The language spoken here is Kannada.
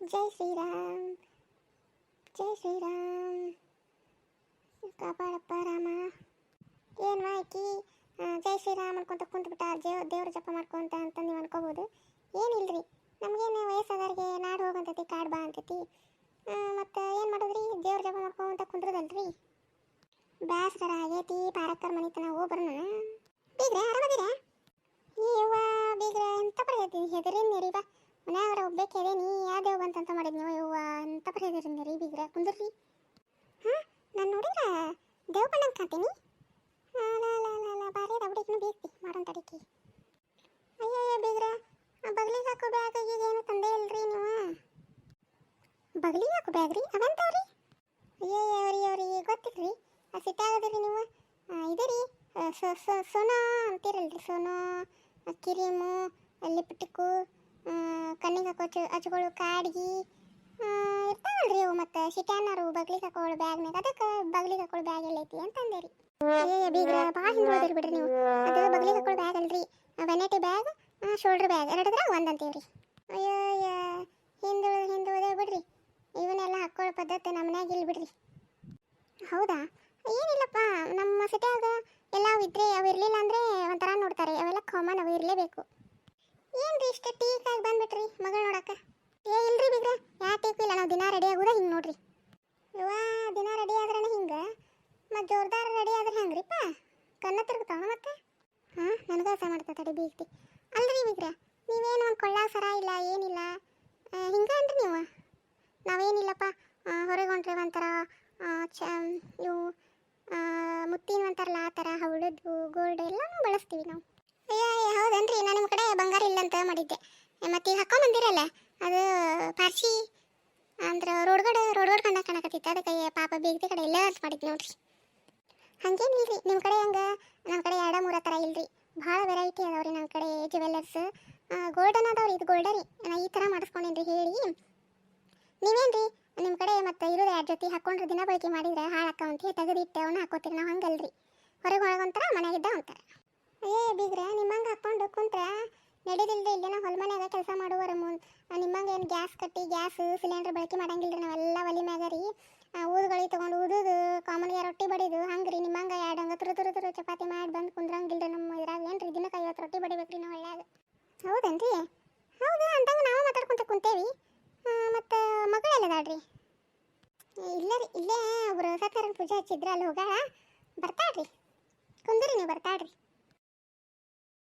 ಜೈ ಶ್ರೀರಾಮ್. ಜೈ ಶ್ರೀರಾಮ್. ಕಾಪಾಡಪ್ಪ ರಾಮ. ಏನು ಆಕಿ ಜೈ ಶ್ರೀರಾಮ್ ಅನ್ಕೊಂತ ಕುಂತ್ಬಿಟ್ಟ ದೇವ್ ದೇವ್ರ ಜಪ ಮಾಡ್ಕೊಂತ ಅಂತ ನೀವು ಅನ್ಕೋಬೋದು. ಏನಿಲ್ರಿ? ನಮಗೇನು ವಯಸ್ಸಾದವ್ರಿಗೆ ನಾಡು ಹೋಗಂತೈತಿ, ಕಾಡು ಬಾ ಅಂತೈತಿ. ಮತ್ತು ಏನು ಮಾಡೋದ್ರಿ? ದೇವ್ರ ಜಪ ಮಾಡ್ಕೊಂತ ಕುಂದ್ರದಲ್ರಿ? ಬ್ಯಾಸ್ರ ಆಗೈತಿ, ಪಾರಕ್ಕರ್ ಮನಿತನ ತನ ಹೋಗಿ ಬಿಗ್ರೆ, ಆರಾಮದಿರಾ? ಯವ್ವ ಬೀಗ್ರೆ, ಎಂತ ಹೇಳ್ತೀನಿ ಹೆದರಿನ್ ನೀರಿ ಬಾ ಮನ್ಯಾಗ ಒಬ್ಬೇಕೆ ಅದೇನಿ ಯಾವ ದೇವ್ ಬಂತಂತ ಮಾಡಿದ್ ನೀವು ಯವ್ವ ಎಂತ ಬೀಗ್ರೆ ಕುಂದ್ರಿ ಹಾಂ ನಾನು ನೋಡಿದ್ರ ದೇವ್ ಬಣ್ಣಂತ ಕಾಂತೀನಿ ಬಾರಿ ಅದ ಹುಡುಗಿನೂ ಬೇಕ್ತಿ ಮಾಡೋನ್ ತಡಿಕಿ ಅಯ್ಯಯ್ಯ ಬೀಗ್ರ ಬಗ್ಲಿಗೆ ಹಾಕೋ ಬ್ಯಾಗ್ ಈಗ ಏನು ತಂದೆ ಇಲ್ರಿ ನೀವು? ಬಗ್ಲಿಗೆ ಹಾಕೋ ಬ್ಯಾಗ್ ರೀ, ಅವಂತವ್ರಿ? ಅಯ್ಯಯ್ಯ, ಅವ್ರಿ ಅವ್ರಿಗೆ ಗೊತ್ತಿಲ್ರಿ ಸಿಟ್ಟಾಗದಿರಿ ನೀವು? ಇದೇ ರೀ ಸೋನಾ ಅಂತೀರಲ್ರಿ, ಸೋನಾ ಕಿರಿಮು ಲಿಪ್ಟಿಕ್ಕು ಕಣ್ಣಿಗೆ ಹಾಕೋ ಹಚ್ಗಳು ಕಾಡ್ಗಿ ಇರ್ತಾವಲ್ರಿ ಅವು ಮತ್ತೆ ಶಿಟ್ಯಾನರು ಬಗ್ಲಿಗೆ ಹಾಕೊಳ್ಳೋ ಬ್ಯಾಗ್ನಾಗ ಅದಕ್ಕೆ ಬಗ್ಲಿಗೆ ಹಾಕೊಳ್ಳೋ ಬ್ಯಾಗ್ ಎಲ್ಲೈತಿ ಅಂತಂದೆ ರೀ ಅಯ್ಯಯ್ಯ ಬೀಗ್ರ ಭಾಳ ಹಿಂದೆ ಬಿಡ್ರಿ ನೀವು. ಅದು ಬಗ್ಲಿಗೆ ಬ್ಯಾಗ್ ಅಲ್ರಿ. ವೆನೈಟಿ ಬ್ಯಾಗ್ ಶೋಲ್ಡರ್ ಬ್ಯಾಗ್ ಎರಡದ್ರ ಒಂದು ಅಂತೀವ್ರಿ. ಅಯ್ಯ ಹಿಂದು ಹಿಂದೆ ಬಿಡ್ರಿ. ಇವನ್ನೆಲ್ಲ ಹಾಕೊಳ್ಳೋ ಪದ್ಧತಿ ನಮ್ಮ ಮನ್ಯಾಗ ಇಲ್ಲ ಬಿಡ್ರಿ. ಹೌದಾ? ಏನಿಲ್ಲಪ್ಪ, ನಮ್ಮ ಸಿಟಿಯಾಗ ಎಲ್ಲ ಇದ್ರೆ ಅವು ಇರಲಿಲ್ಲ ಅಂದರೆ ಒಂಥರ ನೋಡ್ತಾರೆ. ಅವೆಲ್ಲ ಕಾಮನ್ ಅವು ಇರಲೇಬೇಕು. ಏನು ರೀ ಇಷ್ಟು ಟೀಕಾಗಿ ಬಂದ್ಬಿಟ್ರಿ ಮಗಳು ನೋಡಕ್ಕೆ ಏ ಇಲ್ರಿ ಬಿಗ್ರೆ ಯಾ ಟೀಕು ಇಲ್ಲ ನಾವು ದಿನ ರೆಡಿ ಆಗೋದ ಹಿಂಗೆ ನೋಡ್ರಿ ಇವ ದಿನ ರೆಡಿ ಆದ್ರೆ ಹಿಂಗೆ ಮತ್ತು ಜೋರ್ದಾರ್ ರೆಡಿ ಆದ್ರೆ ಹೆಂಗ್ರಿಪ್ಪ? ಕಣ್ಣ ತಿರುಗ್ತಾವ ಮತ್ತೆ? ಹಾಂ, ನನಗೆ ಅಸ ಮಾಡ್ತಾ ತಡಿ ಬೀಗ್ತಿ. ಅಲ್ರಿ ಬಿಗ್ರೆ ನೀವೇನು ಒಂದು ಕೊಳ್ಳಾಗ ಸರ ಇಲ್ಲ, ಏನಿಲ್ಲ? ಹಿಂಗೆ ಅಂದ್ರಿ ನೀವು? ನಾವೇನಿಲ್ಲಪ್ಪ ಹೊರಗೆ ಹೊಂಟ್ರೆ ಒಂಥರ ಚ ಇವು ಮುತ್ತಿನ ಅಂತಾರಲ್ಲ ಆ ಥರ ಹವಳದ್ದು, ಗೋಲ್ಡ್ ಎಲ್ಲನೂ ಬಳಸ್ತೀವಿ ನಾವು. ಅಯ್ಯ ಹೌದೇನ್ರಿ? ನಾನು ನಿಮ್ಮ ಕಡೆ ಬಂಗಾರ ಇಲ್ಲ ಅಂತ ಮಾಡಿದ್ದೆ. ಮತ್ತೆ ಈಗ ಹಾಕೊಂಬಂದಿರಲ್ಲ ಅದು ಪಾರ್ಸಿ, ಅಂದ್ರೆ ರೋಡ್ಗಡೆ ರೋಡ್ಗಡೆ ಕಂಡ ಕಾಣಕತ್ತಿತ್ತು. ಅದಕ್ಕೆ ಪಾಪ ಬೀಗದ ಕಡೆ ಎಲ್ಲ ಅಂತ ಮಾಡಿದ್ವಿ ನೋಡ್ರಿ. ಹಂಗೇನಿಲ್ರಿ ನಿಮ್ಮ ಕಡೆ ಹಂಗೆ? ನಮ್ಮ ಕಡೆ ಎರಡ ಮೂರ ಥರ ಇಲ್ರಿ. ಭಾಳ ವೆರೈಟಿ ಅದಾವ್ರಿ ನಮ್ಮ ಕಡೆ ಜ್ಯುವೆಲ್ಲರ್ಸ್ ಗೋಲ್ಡನ್ ಅದಾವ್ರಿ, ಇದು ಗೋಲ್ಡರಿ ನಾ ಈ ಥರ ಮಾಡಿಸ್ಕೊಂಡೇನ್ರಿ ಹೇಳಿ. ನೀವೇನ್ರಿ ನಿಮ್ಮ ಕಡೆ ಮತ್ತೆ ಇರೋದು ಎರಡು ಜೊತೆ ಹಾಕೊಂಡ್ರೆ ದಿನ ಬಳಕೆ ಮಾಡಿದ್ರೆ ಹಾಳಾಕ ಅಂತ ಹೇಳಿ ತೆಗೆದಿಟ್ಟು ಅವನ್ನ ಹಾಕೋತೀರಿ, ನಾವು ಹಂಗಲ್ರಿ. ಹೊರಗೆ ಒಳಗೆ ಒಂಥರ ಮನೆಯಾಗಿದ್ದ ಒಂಥರ. ಏ, ಬೀಗ್ರೆ, ನಿಮ್ಮಂಗೆ ಹಾಕೊಂಡು ಕುಂತ್ರ ನಡೆದಿಲ್ರಿ, ಇಲ್ಲೇನ ಹೊಲ ಮನ್ಯಾಗ ಕೆಲಸ ಮಾಡುವರ ಮುನ್ ನಿಮ್ಮಂಗೆ ಏನು ಗ್ಯಾಸ್ ಕಟ್ಟಿ ಗ್ಯಾಸ್ ಸಿಲಿಂಡರ್ ಬಳಕೆ ಮಾಡಂಗಿಲ್ರಿ, ನಾವೆಲ್ಲ ಒಲಿ ಮ್ಯಾಗ ರೀ. ಊದುಗಳಿ ಮತ್ತು ಮಗಳೆಲ್ಲದಾಳ್ರಿ ಇಲ್ಲ ರೀ ಇಲ್ಲೇ ಒಬ್ರು ಸತ್ಯನಾರಾಯಣ ಪೂಜೆ ಹಚ್ಚಿದ್ರ, ಅಲ್ಲಿ ಹೋಗಾಳ ಬರ್ತಾಳ್ರಿ. ಕುಂದ್ರಿ ನೀವು, ಬರ್ತಾಳ್ರಿ.